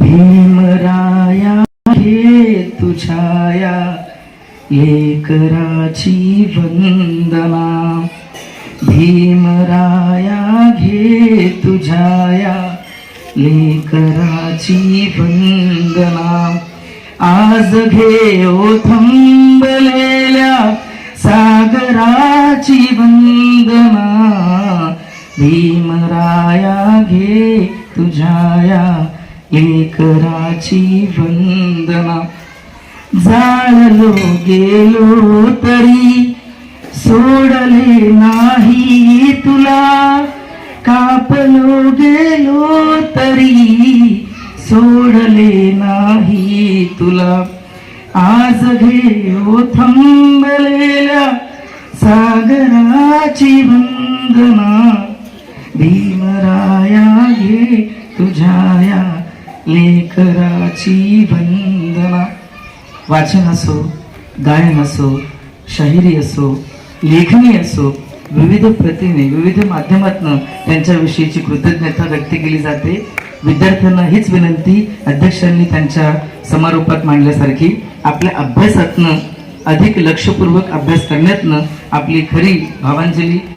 भीमराया हे तुझाया लेकराची वंदना. भीमराया घे तुझाया लेकराची वंदना. आज घे थंबलेल्या सागराची वंदना. भीमराया घे तुझाया लेकराची वंदना. जाळलो गेलो तरी सोडले नाही तुला. कापलो गेलो तरी सोडले नाही तुला. आज घेऊ थांबलेल्या सागराची वंदना. भीमराया घे तुझ्या लेखराची वंदना वाचन असो गायन असो शाहिरी असो लेखणी असो विविध प्रतीने विविध माध्यमातून त्यांच्याविषयीची कृतज्ञता व्यक्त केली जाते. विद्यार्थ्यांना हीच विनंती अध्यक्षांनी त्यांच्या समारोपात मांडल्यासारखी आपल्या अभ्यासातनं अधिक लक्षपूर्वक अभ्यास करण्यातनं आपली खरी भावांजली